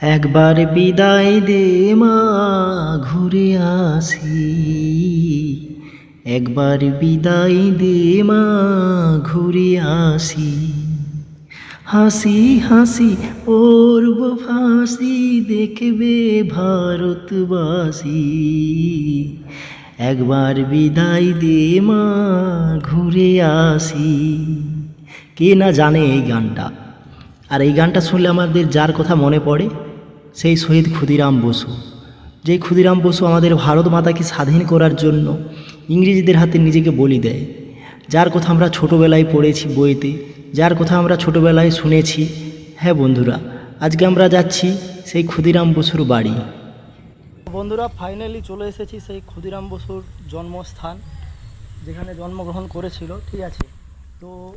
একবার বিদায় দে মা, ঘুরে আসি। একবার বিদায় দে মা, ঘুরে আসি। হাসি হাসি পূর্ব ফাঁসি, দেখবে ভারতবাসী। একবার বিদায় দে মা, ঘুরে আসি। কে না জানে এই গানটা? আর এই গানটা শুনলে আমাদের যার কথা মনে পড়ে? সেই শহীদ ক্ষুদিরাম বসু। যেই ক্ষুদিরাম বসু আমাদের ভারত মাতাকে স্বাধীন করার জন্য ইংরেজিদের হাতে নিজেকে বলি দেয়। যার কথা আমরা ছোটোবেলায় পড়েছি বইতে, যার কথা আমরা ছোটোবেলায় শুনেছি। হ্যাঁ বন্ধুরা, আজকে আমরা যাচ্ছি সেই ক্ষুদিরাম বসুর বাড়ি। বন্ধুরা ফাইনালি চলে এসেছি সেই ক্ষুদিরাম বসুর জন্মস্থান, যেখানে জন্মগ্রহণ করেছিল, ঠিক আছে? তো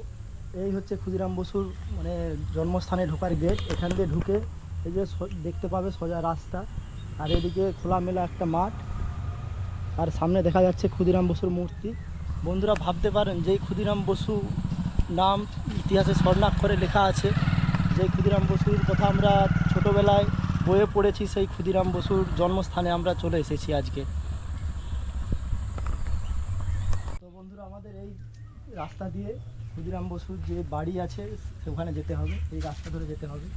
এই হচ্ছে ক্ষুদিরাম বসুর মানে জন্মস্থানে ঢোকার গেট এখান দিয়ে ঢুকে এই যে দেখতে পাবে সোজা রাস্তা, আর এদিকে খোলামেলা একটা মাঠ, আর সামনে দেখা যাচ্ছে ক্ষুদিরাম বসুর মূর্তি। বন্ধুরা, ভাবতে পারেন, যেই ক্ষুদিরাম বসু নাম ইতিহাসে স্বর্ণাক্ষরে লেখা আছে, যেই ক্ষুদিরাম বসুর কথা আমরা ছোটোবেলায় বইয়ে পড়েছি, সেই ক্ষুদিরাম বসুর জন্মস্থানে আমরা চলে এসেছি আজকে। তো বন্ধুরা, আমাদের এই রাস্তা দিয়ে ক্ষুদিরাম বসুর যে বাড়ি আছে সেখানে যেতে হবে। এই রাস্তা ধরে যেতে হবে।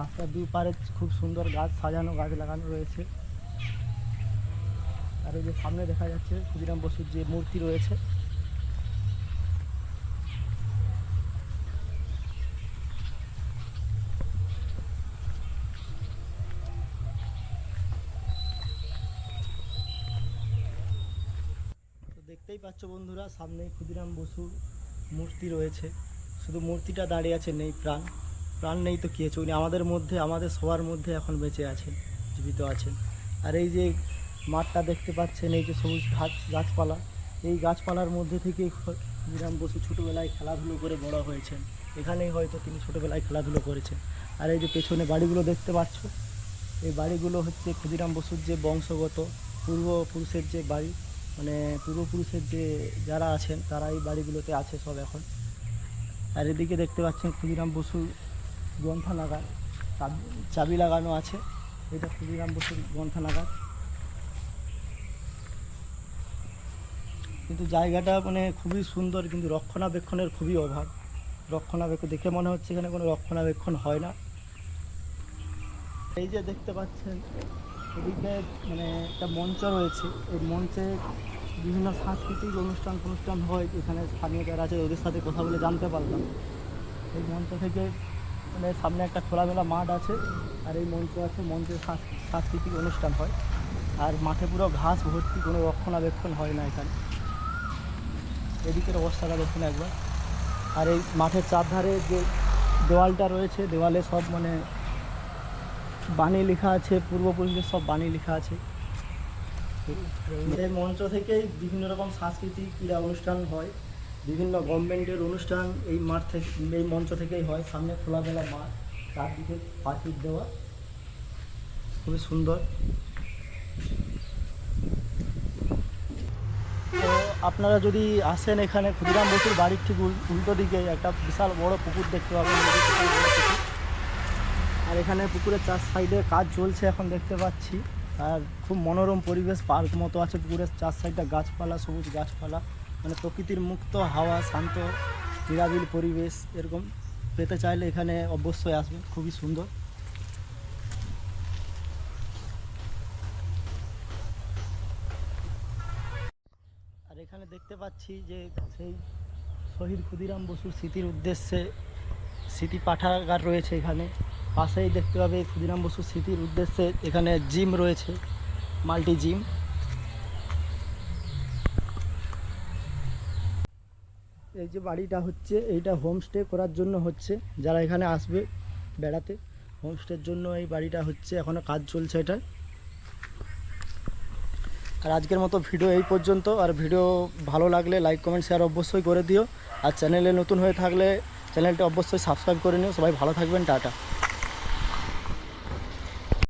রাস্তার দুই পারে খুব সুন্দর গাছ, সাজানো গাছ লাগানো রয়েছে। আর ওই যে সামনে দেখা যাচ্ছে ক্ষুদিরাম বসুর যে মূর্তি রয়েছে তো দেখতেই পাচ্ছ বন্ধুরা সামনে ক্ষুদিরাম বসুর মূর্তি রয়েছে। শুধু মূর্তিটা দাঁড়িয়ে আছে, নেই প্রাণ। প্রাণ নেই তো কী হয়েছে উনি আমাদের মধ্যে, আমাদের সবার মধ্যে এখন বেঁচে আছেন, জীবিত আছেন। আর এই যে মাঠটা দেখতে পাচ্ছেন, এই যে সবুজ ঘাস, গাছপালা, এই গাছপালার মধ্যে থেকেই খ- ক্ষুদিরাম বসু ছোটোবেলায় খেলাধুলো করে বড় হয়েছেন। এখানেই হয়তো তিনি ছোটোবেলায় খেলাধুলো করেছেন। আর এই যে পেছনে বাড়িগুলো দেখতে পাচ্ছ, এই বাড়িগুলো হচ্ছে ক্ষুদিরাম বসুর যে বংশগত পূর্বপুরুষের যে বাড়ি মানে পূর্বপুরুষের যে যারা আছেন তারা এই বাড়িগুলোতে আছে সব এখন। আর এদিকে দেখতে পাচ্ছেন ক্ষুদিরাম বসুর গ্রন্থানাগার। চাবি- লাগানো আছে। এটা ক্ষুদিরাম বসুর গ্রন্থানাগার। কিন্তু জায়গাটা মানে খুবই সুন্দর, কিন্তু রক্ষণাবেক্ষণের খুবই অভাব। রক্ষণাবেক্ষণ দেখে মনে হচ্ছে এখানে কোনো রক্ষণাবেক্ষণ হয় না। এই যে দেখতে পাচ্ছেন এদিকে মানে একটা মঞ্চ রয়েছে। এই মঞ্চে বিভিন্ন সাংস্কৃতিক অনুষ্ঠান অনুষ্ঠান হয়। এখানে স্থানীয় যারা আছে, ওদের সাথে কথা বলে জানতে পারলাম। এই মঞ্চ থেকে মানে সামনে একটা খোলামেলা মাঠ আছে আর এই মঞ্চ আছে, মঞ্চে সাংস- সাংস্কৃতিক অনুষ্ঠান হয়। আর মাঠে পুরো ঘাস ভর্তি, কোনো রক্ষণাবেক্ষণ হয় না এখানে। এদিকের অবস্থাটা দেখুন একবার। আর এই মাঠের চারধারে যে দেওয়ালটা রয়েছে, দেওয়ালে সব মানে বাণী লেখা আছে পূর্বপুরুষদের সব বাণী লেখা আছে। এই মঞ্চ থেকেই বিভিন্ন রকম সাংস্কৃতিক ক্রীড়া অনুষ্ঠান হয়, বিভিন্ন গভর্নমেন্টের অনুষ্ঠান এই মাঠ থেকে, এই মঞ্চ থেকেই হয়। সামনে খোলামেলা মাঠ, চারদিকে পাখির দেওয়া, খুবই সুন্দর। আপনারা যদি আসেন এখানে, ক্ষুদিরাম বসুর বাড়ির ঠিক উল- উল্টো দিকে একটা বিশাল বড় পুকুর দেখতে পাবেন নদী থেকে বড় পুকুর। আর এখানে পুকুরের চার সাইডে কাজ চলছে এখন দেখতে পাচ্ছি। আর খুব মনোরম পরিবেশ, পার্ক মতো আছে পুকুরের চার সাইডটা, গাছপালা, সবুজ গাছপালা। মানে প্রকৃতির মুক্ত হাওয়া, শান্ত, নিরাবিল পরিবেশ এরকম পেতে চাইলে এখানে অবশ্যই আসবেন খুবই সুন্দর। আর এখানে দেখতে পাচ্ছি যে সেই শহীদ ক্ষুদিরাম বসুর স্মৃতির উদ্দেশ্যে স্মৃতি পাঠাগার রয়েছে এখানে। পাশেই দেখতে পাবে ক্ষুদিরাম বসুর স্মৃতির উদ্দেশ্যে এখানে জিম রয়েছে, মাল্টি জিম। এই যে বাড়িটা হচ্ছে, এইটা হোমস্টে করার জন্য হচ্ছে, যারা এখানে আসবে বেড়াতে, হোমস্টের জন্য এই বাড়িটা হচ্ছে এখনও কাজ চলছে এটা। আর আজকের মতো ভিডিও এই পর্যন্ত, আর ভিডিও ভালো লাগলে লাইক কমেন্ট শেয়ার অবশ্যই করে দিও। আর চ্যানেলে নতুন হয়ে থাকলে চ্যানেলটা অবশ্যই সাবস্ক্রাইব করে নিও। সবাই ভালো থাকবেন, টাটা।